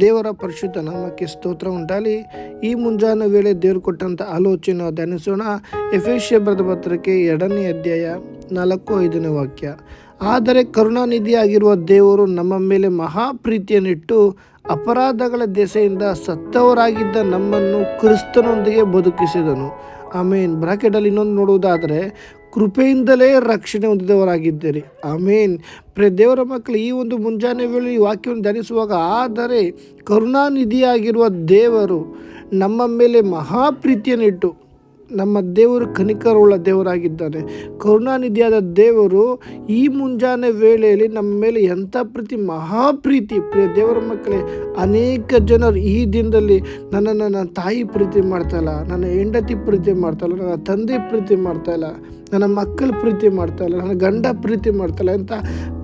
ದೇವರ ಪರಿಶುದ್ಧ ನಾಮಕ್ಕೆ ಸ್ತೋತ್ರ ಉಂಟಾಲಿ ಈ ಮುಂಜಾನೆ ವೇಳೆ ದೇವರು ಕೊಟ್ಟಂಥ ಆಲೋಚನೆ ಧ್ಯಾನಿಸೋಣ. ಎಫೇಶ್ಯ ಬರೆದ ಪತ್ರಕ್ಕೆ ಎರಡನೇ ಅಧ್ಯಾಯ ನಾಲ್ಕು ಐದನೇ ವಾಕ್ಯ. ಆದರೆ ಕರುಣಾನಿಧಿಯಾಗಿರುವ ದೇವರು ನಮ್ಮ ಮೇಲೆ ಮಹಾ ಪ್ರೀತಿಯನ್ನಿಟ್ಟು ಅಪರಾಧಗಳ ದೆಸೆಯಿಂದ ಸತ್ತವರಾಗಿದ್ದ ನಮ್ಮನ್ನು ಕ್ರಿಸ್ತನೊಂದಿಗೆ ಬದುಕಿಸಿದನು. ಆಮೇನ್. ಬ್ರಾಕೆಟಲ್ಲಿ ಇನ್ನೊಂದು ನೋಡುವುದಾದರೆ ಕೃಪೆಯಿಂದಲೇ ರಕ್ಷಣೆ ಹೊಂದಿದವರಾಗಿದ್ದೀರಿ. ಆಮೇನ್. ಪ್ರೇ ದೇವರ ಮಕ್ಕಳು, ಈ ಒಂದು ಮುಂಜಾನೆ ವೇಳೆ ಈ ವಾಕ್ಯವನ್ನು ಧ್ಯಾನಿಸುವಾಗ, ಆದರೆ ಕರುಣಾನಿಧಿಯಾಗಿರುವ ದೇವರು ನಮ್ಮ ಮೇಲೆ ಮಹಾಪ್ರೀತಿಯನ್ನಿಟ್ಟು ನಮ್ಮ ದೇವರು ಕನಿಕರುಳ್ಳ ದೇವರಾಗಿದ್ದಾನೆ. ಕರುಣಾನಿಧಿಯಾದ ದೇವರು ಈ ಮುಂಜಾನೆ ವೇಳೆಯಲ್ಲಿ ನಮ್ಮ ಮೇಲೆ ಎಂಥ ಪ್ರೀತಿ ಮಹಾಪ್ರೀತಿ ಪ್ರಿಯ ದೇವರ ಮಕ್ಕಳೇ, ಅನೇಕ ಜನರು ಈ ದಿನದಲ್ಲಿ ನನ್ನನ್ನು ನನ್ನ ತಾಯಿ ಪ್ರೀತಿ ಮಾಡ್ತಾಯಿಲ್ಲ ನನ್ನ ಹೆಂಡತಿ ಪ್ರೀತಿ ಮಾಡ್ತಾಯಿಲ್ಲ ನನ್ನ ತಂದೆ ಪ್ರೀತಿ ಮಾಡ್ತಾಯಿಲ್ಲ ನನ್ನ ಮಕ್ಕಳ ಪ್ರೀತಿ ಮಾಡ್ತಾಯಿಲ್ಲ ನನ್ನ ಗಂಡ ಪ್ರೀತಿ ಮಾಡ್ತಾಯಿಲ್ಲ ಅಂತ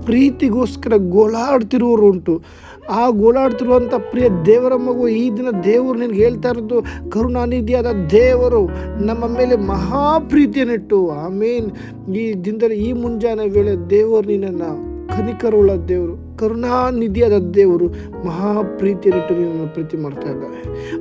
ಪ್ರೀತಿಗೋಸ್ಕರ ಗೋಳಾಡ್ತಿರುವವರು ಉಂಟು. ಆ ಗೋಳಾಡ್ತಿರುವಂಥ ಪ್ರಿಯ ದೇವರ ಮಗು ಈ ದಿನ ದೇವರು ನಿನಗೆ ಹೇಳ್ತಾ ಇರೋದು, ಕರುಣಾನಿಧಿಯಾದ ದೇವರು, ನಮ್ಮ ಮೇಲೆ ಮಹಾ ಪ್ರೀತಿಯನ್ನಿಟ್ಟು ಐ ಆಮೇನ್ ಈ ದಿನದಲ್ಲಿ ಈ ಮುಂಜಾನೆ ವೇಳೆ ದೇವರು ನಿನ್ನನ್ನು ಕನಿಕರುಳ್ಳ ದೇವರು. ಕರುಣಾನಿಧಿಯಾದ ದೇವರು ಮಹಾಪ್ರೀತಿಯನ್ನಿಟ್ಟು ನಿನ್ನನ್ನು ಪ್ರೀತಿ ಮಾಡ್ತಾ ಇದ್ದಾರೆ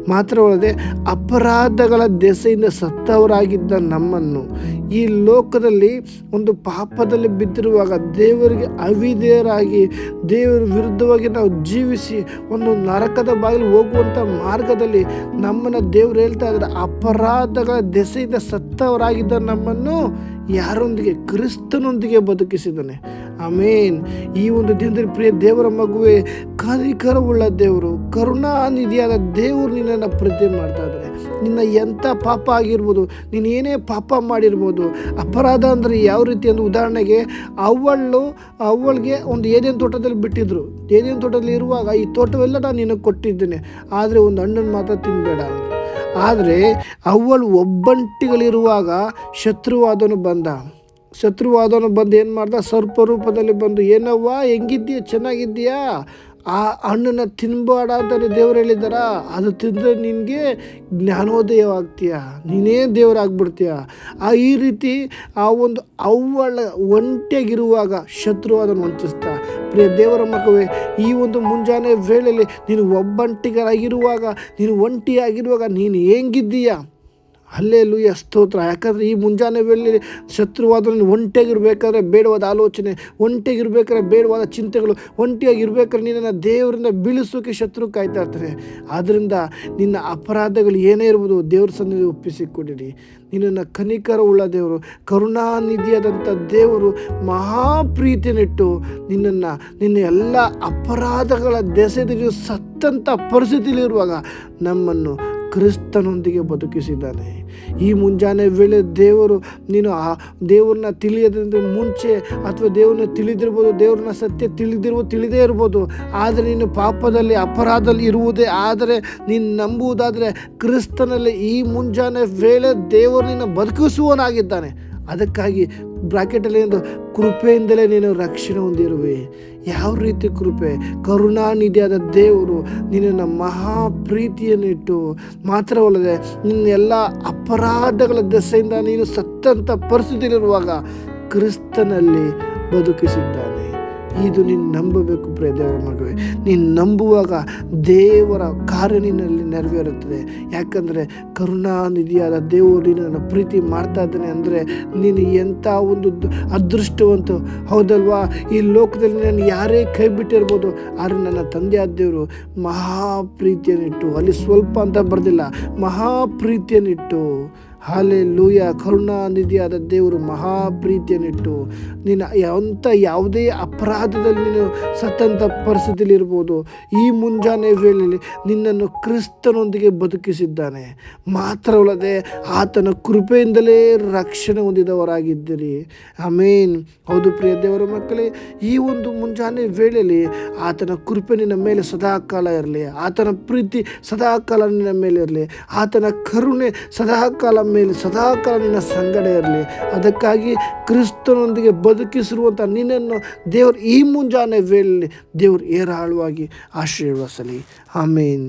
ಮಾತ್ರವಲ್ಲದೆ ಅಪರಾಧಗಳ ದೆಸೆಯಿಂದ ಸತ್ತವರಾಗಿದ್ದ ನಮ್ಮನ್ನು ಈ ಲೋಕದಲ್ಲಿ ಒಂದು ಪಾಪದಲ್ಲಿ ಬಿದ್ದಿರುವಾಗ ದೇವರಿಗೆ ಅವಿಧೇಯರಾಗಿ ದೇವರ ವಿರುದ್ಧವಾಗಿ ನಾವು ಜೀವಿಸಿ ಒಂದು ನರಕದ ಬಾಗಿಲು ಹೋಗುವಂಥ ಮಾರ್ಗದಲ್ಲಿ ನಮ್ಮನ್ನು ದೇವರು ಹೇಳ್ತಾ ಇದ್ದಾರೆ, ಅಪರಾಧಗಳ ದೆಸೆಯಿಂದ ಸತ್ತವರಾಗಿದ್ದ ನಮ್ಮನ್ನು ಯಾರೊಂದಿಗೆ, ಕ್ರಿಸ್ತನೊಂದಿಗೆ ಬದುಕಿಸಿದ್ದಾನೆ. ಆಮೇನ್. ಈ ಒಂದು ದಿನದಲ್ಲಿ ಪ್ರಿಯ ದೇವರ ಮಗುವೆ, ಕರಿಕರವುಳ್ಳ ದೇವರು, ಕರುಣಾನಿಧಿಯಾದ ದೇವರು ನಿನ್ನನ್ನು ಪ್ರೀತಿ ಮಾಡ್ತಾ ಇದ್ದಾರೆ. ನಿನ್ನ ಎಂಥ ಪಾಪ ಆಗಿರ್ಬೋದು, ನೀನು ಏನೇ ಪಾಪ ಮಾಡಿರ್ಬೋದು, ಅಪರಾಧ ಅಂದರೆ ಯಾವ ರೀತಿ ಅಂದರೆ ಉದಾಹರಣೆಗೆ, ಅವಳು, ಅವಳಿಗೆ ಒಂದು ಏನೇನು ತೋಟದಲ್ಲಿ ಬಿಟ್ಟಿದ್ರು. ಏನೇನು ತೋಟದಲ್ಲಿ ಇರುವಾಗ ಈ ತೋಟವೆಲ್ಲ ನಾನು ನಿನಗೆ ಕೊಟ್ಟಿದ್ದೇನೆ. ಆದರೆ ಒಂದು ಹಣ್ಣನ್ನು ಮಾತ್ರ ತಿನ್ನಬೇಡ ಆದರೆ ಅವಳು ಒಬ್ಬಂಟಿಗಳಿರುವಾಗ ಶತ್ರುವಾದನು ಬಂದ. ಶತ್ರುವಾದನು ಬಂದು ಏನು ಮಾಡ್ದ? ಸರ್ಪ ರೂಪದಲ್ಲಿ ಬಂದು, ಏನವ್ವ, ಹೆಂಗಿದ್ದೀಯ? ಚೆನ್ನಾಗಿದ್ದೀಯಾ? ಆ ಹಣ್ಣನ್ನು ತಿನ್ಬೇಡ ಅಂತಾನೆ ದೇವ್ರು ಹೇಳಿದಾರ. ಅದು ತಿಂದರೆ ನಿನಗೆ ಜ್ಞಾನೋದಯವಾಗ್ತೀಯ? ನೀನೇ ದೇವರಾಗ್ಬಿಡ್ತೀಯ? ಆ ಈ ರೀತಿ ಆ ಒಂದು ಅವಳ ಒಂಟಿಯಾಗಿರುವಾಗ ಶತ್ರು ಅದನ್ನು ವಂಚಿಸ್ತಾ, ಪ್ರಿಯ ದೇವರ ಮಗುವೆ ಈ ಒಂದು ಮುಂಜಾನೆ ವೇಳೆಯಲ್ಲಿ ನೀನು ಒಬ್ಬಂಟಿಗರಾಗಿರುವಾಗ ನೀನು ಒಂಟಿಯಾಗಿರುವಾಗ ನೀನು ಹೆಂಗಿದ್ದೀಯಾ? ಅಲ್ಲೇ ಲೂಯ ಸ್ತೋತ್ರ. ಯಾಕಂದರೆ ಈ ಮುಂಜಾನೆ ವೇಳೆ ಶತ್ರುವಾದ ಒಂಟಿಯಾಗಿರ್ಬೇಕಾದ್ರೆ ಬೇಡವಾದ ಆಲೋಚನೆ ಒಂಟಿಯಾಗಿರ್ಬೇಕಾದ್ರೆ ಬೇಡವಾದ ಚಿಂತೆಗಳು, ಒಂಟಿಯಾಗಿರ್ಬೇಕಾದ್ರೆ ನಿನ್ನನ್ನು ದೇವರಿಂದ ಬೀಳಿಸೋಕೆ ಶತ್ರು ಕಾಯ್ತಾ ಇರ್ತಾರೆ. ಆದ್ದರಿಂದ ನಿನ್ನ ಅಪರಾಧಗಳು ಏನೇ ಇರ್ಬೋದು ದೇವ್ರ ಸನ್ನಿಧಿ ಒಪ್ಪಿಸಿಕೊಡಿರಿ. ನಿನ್ನನ್ನು ಕನಿಕರ ಉಳ್ಳ ದೇವರು, ಕರುಣಾನಿಧಿಯಾದಂಥ ದೇವರು ಮಹಾಪ್ರೀತಿಯನ್ನಿಟ್ಟು ನಿನ್ನನ್ನು, ನಿನ್ನ ಎಲ್ಲ ಅಪರಾಧಗಳ ದೆಸೆದಲ್ಲಿ ಸತ್ತಂಥ ಪರಿಸ್ಥಿತಿಲಿರುವಾಗ ನಮ್ಮನ್ನು ಕ್ರಿಸ್ತನೊಂದಿಗೆ ಬದುಕಿಸಿದ್ದಾನೆ. ಈ ಮುಂಜಾನೆ ವೇಳೆ ದೇವರು ನೀನು ಆ ದೇವ್ರನ್ನ ತಿಳಿಯೋದ್ರಿಂದ ಮುಂಚೆ ಅಥವಾ ದೇವ್ರನ್ನ ತಿಳಿದಿರ್ಬೋದು, ದೇವ್ರನ್ನ ಸತ್ಯ ತಿಳಿದಿರ್ಬೋದು ತಿಳಿದೇ ಇರ್ಬೋದು, ಆದರೆ ನೀನು ಪಾಪದಲ್ಲಿ ಅಪರಾಧದಲ್ಲಿ ಇರುವುದೇ, ಆದರೆ ನೀನು ನಂಬುವುದಾದರೆ ಕ್ರಿಸ್ತನಲ್ಲಿ ಈ ಮುಂಜಾನೆ ವೇಳೆ ದೇವರು ನಿನ್ನ ಬದುಕಿಸುವನಾಗಿದ್ದಾನೆ ಅದಕ್ಕಾಗಿ ಬ್ರಾಕೆಟಲ್ಲಿ ಒಂದು ಕೃಪೆಯಿಂದಲೇ ನೀನು ರಕ್ಷಣೆ ಹೊಂದಿರುವೆ. ಯಾವ ರೀತಿ ಕೃಪೆ? ಕರುಣಾನಿಧಿಯಾದ ದೇವರು ನಿನ್ನನ್ನು ಮಹಾ ಪ್ರೀತಿಯನ್ನಿಟ್ಟು ಮಾತ್ರವಲ್ಲದೆ ನಿನ್ನ ಎಲ್ಲ ಅಪರಾಧಗಳ ದೆಸೆಯಿಂದ ನೀನು ಸತ್ತಂಥ ಪರಿಸ್ಥಿತಿಯಲ್ಲಿರುವಾಗ ಕ್ರಿಸ್ತನಲ್ಲಿ ಬದುಕಿಸಿದ್ದಾನೆ. ಇದು ನೀನು ನಂಬಬೇಕು ಪ್ರಿಯ ದೇವರ ಮಗುವೆ. ನೀನು ನಂಬುವಾಗ ದೇವರ ಕಾರ್ಯ ನಿನ್ನಲ್ಲಿ ನೆರವೇರುತ್ತದೆ. ಯಾಕಂದರೆ ಕರುಣಾನಿಧಿಯಾದ ದೇವರು ನಿನ್ನನ್ನು ಪ್ರೀತಿ ಮಾಡ್ತಾ ಇದ್ದಾನೆ ಅಂದರೆ ನೀನು ಎಂಥ ಒಂದು ಅದೃಷ್ಟವಂತ ಹೌದಲ್ವಾ? ಈ ಲೋಕದಲ್ಲಿ ನಾನು ಯಾರೇ ಕೈ ಬಿಟ್ಟಿರ್ಬೋದು, ಆದರೆ ನನ್ನ ತಂದೆಯಾದ ದೇವರು ಮಹಾಪ್ರೀತಿಯನ್ನಿಟ್ಟು, ಅಲ್ಲಿ ಸ್ವಲ್ಪ ಅಂತ ಬರೆದಿಲ್ಲ, ಮಹಾಪ್ರೀತಿಯನ್ನಿಟ್ಟು ಹಾಲೆ ಲೂಯ ಕರುಣಾನಿಧಿಯಾದ ದೇವರು ಮಹಾಪ್ರೀತಿಯನ್ನಿಟ್ಟು ನಿನ್ನ ಅಂಥ ಯಾವುದೇ ಅಪರಾಧದಲ್ಲಿ ನೀನು ಸತ್ತಂಥ ಪರಿಸ್ಥಿತಿಯಲ್ಲಿ ಇರ್ಬೋದು, ಈ ಮುಂಜಾನೆ ವೇಳೆಯಲ್ಲಿ ನಿನ್ನನ್ನು ಕ್ರಿಸ್ತನೊಂದಿಗೆ ಬದುಕಿಸಿದ್ದಾನೆ. ಮಾತ್ರವಲ್ಲದೆ ಆತನ ಕೃಪೆಯಿಂದಲೇ ರಕ್ಷಣೆ ಹೊಂದಿದವರಾಗಿದ್ದೀರಿ. ಆಮೇನ್. ಹೌದು ಪ್ರಿಯ ದೇವರ ಮಕ್ಕಳೇ, ಈ ಒಂದು ಮುಂಜಾನೆ ವೇಳೆಯಲ್ಲಿ ಆತನ ಕೃಪೆ ನಿನ್ನ ಮೇಲೆ ಸದಾಕಾಲ ಇರಲಿ. ಆತನ ಪ್ರೀತಿ ಸದಾಕಾಲ ನಿನ್ನ ಮೇಲೆ ಇರಲಿ. ಆತನ ಕರುಣೆ ಸದಾಕಾಲ ಮೇಲೆ ಸದಾಕಾಲ ನಿನ್ನ ಸಂಗಡ ಇರಲಿ. ಅದಕ್ಕಾಗಿ ಕ್ರಿಸ್ತನೊಂದಿಗೆ ಬದುಕಿಸಿರುವಂಥ ನಿನ್ನನ್ನು ದೇವರು ಈ ಮುಂಜಾನೆ ವೇಳೆಯಲ್ಲಿ ದೇವರು ಏರಾಳವಾಗಿ ಆಶೀರ್ವಸಲಿ ಆಮೇನ್.